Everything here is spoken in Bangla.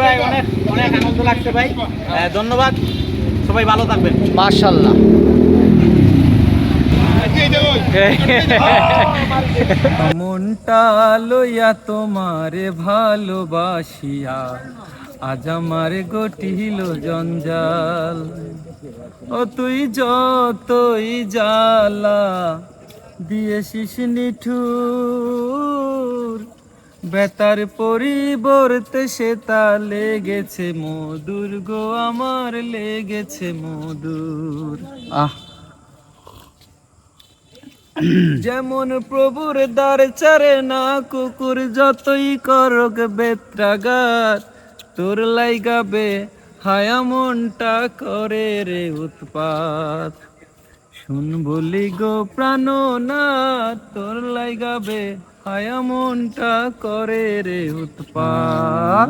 ভাই অনেক অনেক আনন্দ লাগছে ভাই। ধন্যবাদ। সবাই ভালো থাকবেন। মার্শাল্লাহ মনটা লইয়া তোমারে ভালোবাসিয়া আজ আমার গটিল জঞ্জাল। ও তুই যতই জ্বালা দিয়েছিস নিঠুর বেতার পরিবর্তে সে তা লেগেছে মধুর গো, আমার লেগেছে মধুর। আহ। যেমন প্রভুর দ্বার চারে না, কুকুর যতই করক বেত্রাগার, তোর লাই গাবে হায়া মনটা করে রে উৎপাত। শুন বলি গো প্রাণ না তোর লাই গাবে হায়া মনটা করে রে উৎপাত।